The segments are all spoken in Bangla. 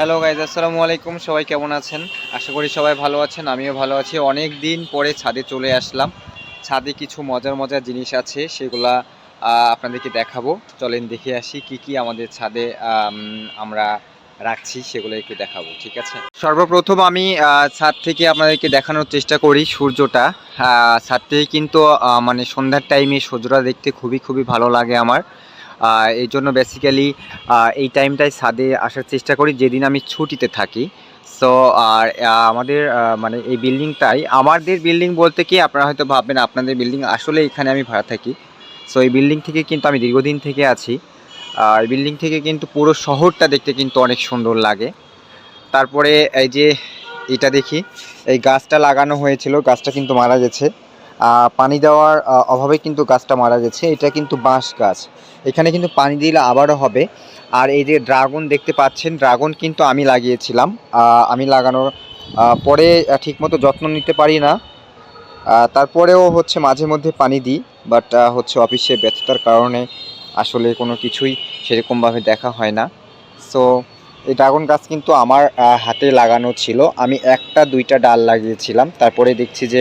হ্যালো গাইজ আসসালামু আলাইকুম। সবাই কেমন আছেন? আশা করি সবাই ভালো আছেন, আমিও ভালো আছি। অনেক দিন পরে ছাদে চলে আসলাম। ছাদে কিছু মজার মজার জিনিস আছে, সেগুলা আপনাদেরকে দেখাবো। চলেন দেখে আসি কি কি আমাদের ছাদে আমরা রাখছি, সেগুলো একটু দেখাবো, ঠিক আছে? সর্বপ্রথম আমি ছাদ থেকে আপনাদেরকে দেখানোর চেষ্টা করি সূর্যটা। ছাদ থেকে কিন্তু মানে সন্ধ্যার টাইমে সূর্যটা দেখতে খুবই খুবই ভালো লাগে আমার। এই জন্য বেসিক্যালি এই টাইমটায় ছাদে আসার চেষ্টা করি, যেদিন আমি ছুটিতে থাকি। সো আর আমাদের মানে এই বিল্ডিংটাই আমাদের বিল্ডিং বলতে কি, আপনারা হয়তো ভাববেন আপনাদের বিল্ডিং আসলে এখানে আমি ভাড়া থাকি। সো এই বিল্ডিং থেকে কিন্তু আমি দীর্ঘদিন থেকে আছি। আর বিল্ডিং থেকে কিন্তু পুরো শহরটা দেখতে কিন্তু অনেক সুন্দর লাগে। তারপরে এই যে, এটা দেখি, এই গাছটা লাগানো হয়েছিল, গাছটা কিন্তু মারা গেছে। পানি দেওয়ার অভাবে কিন্তু গাছটা মারা গেছে। এটা কিন্তু বাঁশ গাছ। এখানে কিন্তু পানি দিলে আবারও হবে। আর এই যে ড্রাগন দেখতে পাচ্ছেন, ড্রাগন কিন্তু আমি লাগিয়েছিলাম। আমি লাগানোর পরে ঠিকমতো যত্ন নিতে পারি না। তারপরেও হচ্ছে মাঝে মধ্যে পানি দিই, বাট হচ্ছে অফিসে ব্যস্ততার কারণে আসলে কোনো কিছুই সেরকমভাবে দেখা হয় না। সো এই ড্রাগন গাছ কিন্তু আমার হাতে লাগানো ছিল। আমি একটা, দুইটা ডাল লাগিয়েছিলাম। তারপরে দেখছি যে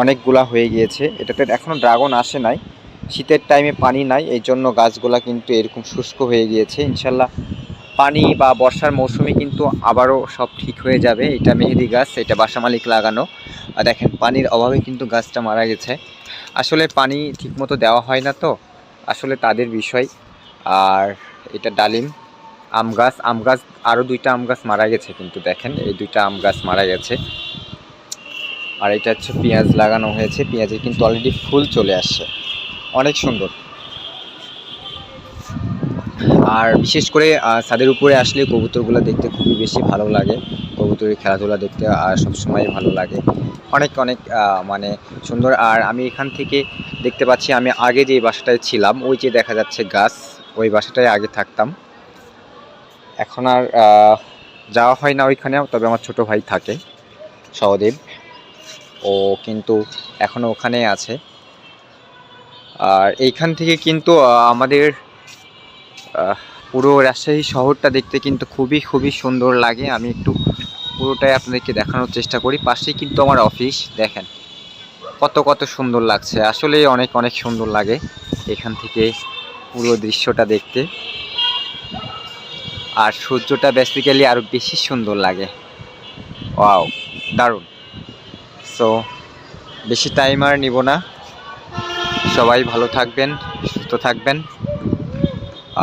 অনেকগুলা হয়ে গিয়েছে। এটাতে এখনও ড্রাগন আসে নাই। শীতের টাইমে পানি নাই, এই জন্য গাছগুলা কিন্তু এরকম শুষ্ক হয়ে গিয়েছে। ইনশাল্লাহ পানি বা বর্ষার মৌসুমে কিন্তু আবারও সব ঠিক হয়ে যাবে। এটা মেহেদি গাছ, এটা বাসা মালিক লাগানো। আর দেখেন, পানির অভাবে কিন্তু গাছটা মারা গেছে। আসলে পানি ঠিকমতো দেওয়া হয় না তো। আসলে তাদের বিষয়। আর এটা ডালিম। আম গাছ আম গাছ আরও দুইটা আম গাছ মারা গেছে কিন্তু দেখেন, এই দুইটা আম গাছ মারা গেছে। আর এটা হচ্ছে পেঁয়াজ লাগানো হয়েছে, পেঁয়াজের কিন্তু অলরেডি ফুল চলে আসছে। অনেক সুন্দর। আর বিশেষ করে ছাদের উপরে আসলে কবুতরগুলো দেখতে খুবই বেশি ভালো লাগে। কবুতরের খেলাধুলা দেখতে আর সবসময় ভালো লাগে। অনেক অনেক মানে সুন্দর। আর আমি এখান থেকে দেখতে পাচ্ছি, আমি আগে যে বাসাটায় ছিলাম, ওই যে দেখা যাচ্ছে গাছ, ওই বাসাটায় আগে থাকতাম। এখন আর যাওয়া হয় না ওইখানেও, তবে আমার ছোট ভাই থাকে, সহদেব। ও কিন্তু এখনও ওখানেই আছে। আর এইখান থেকে কিন্তু আমাদের পুরো রাজশাহী শহরটা দেখতে কিন্তু খুবই খুবই সুন্দর লাগে। আমি একটু পুরোটাই আপনাদেরকে দেখানোর চেষ্টা করি। পাশেই কিন্তু আমার অফিস, দেখেন। কত কত সুন্দর লাগছে। আসলে অনেক অনেক সুন্দর লাগে এখান থেকে পুরো দৃশ্যটা দেখতে। আর সূর্যটা বেসিক্যালি আরও বেশি সুন্দর লাগে। ওয়াও দারুণ। সো বেশি টাইম আর নিব না। সবাই ভালো থাকবেন, সুস্থ থাকবেন।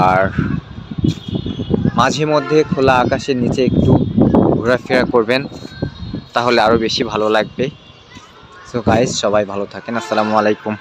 আর মাঝে মধ্যে খোলা আকাশের নিচে একটু ঘোরাফেরা করবেন, তাহলে আরও বেশি ভালো লাগবে। সো গাইজ সবাই ভালো থাকেন। আসসালামু আলাইকুম।